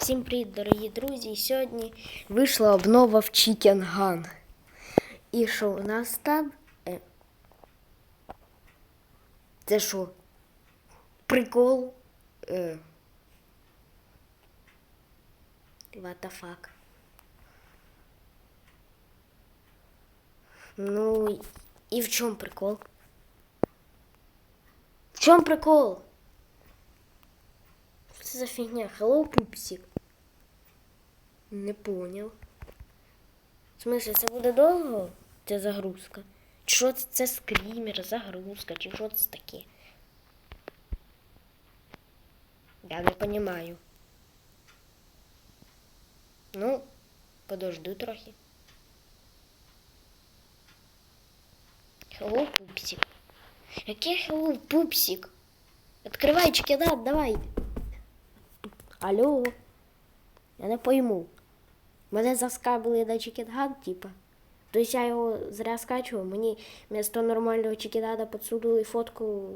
Всім привіт, дорогі друзі! Сьогодні вийшла обнова в Chicken Gun. І що у нас там? Е, Це що? Прикол? Е, What the fuck? Ну, і в чому прикол? В чому прикол? Це за фігня? Hello, пупсик. Не поняв. В смысле, це буде довго? Це загрузка? Чи що це, це загрузка, чи що це таке? Я не понимаю. Ну, подожду трохи. Hello, пупсик. Який hello, пупсик? Открывай чекінат, давай. Алло. Я не пойму. Мене заскабили на чекінган, типа. Тобто я його зря скачував, мені вместо нормального чекінада підсунули фотку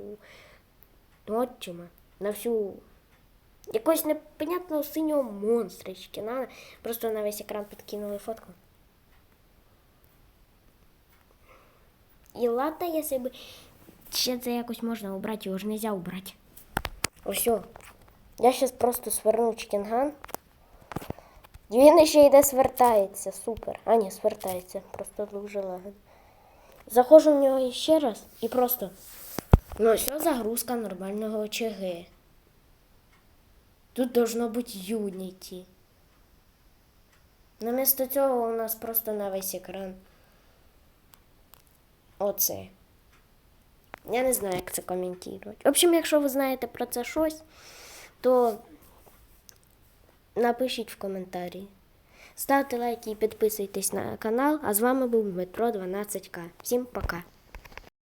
отчима на всю якогось непонятного синього монстра чекінада. Просто на весь екран підкинули фотку. І ладно, якщо б ще це якось можна убрати, його ж нельзя убрати. Ось. Я зараз просто сверну чекінган. І Він ще йде свертається, супер. А ні, свертається, просто дуже лагодно. Заходжу в нього ще раз і просто. Ну, все загрузка нормального ЧГ. Тут должно бути Unity. Намісто цього у нас просто на весь екран. Оце. Я не знаю, як це коментувати. В общем, якщо ви знаєте про це щось, то напишіть в коментарі. Ставте лайки і підписуйтесь на канал. А з вами був Дмитро 12К. Всім пока!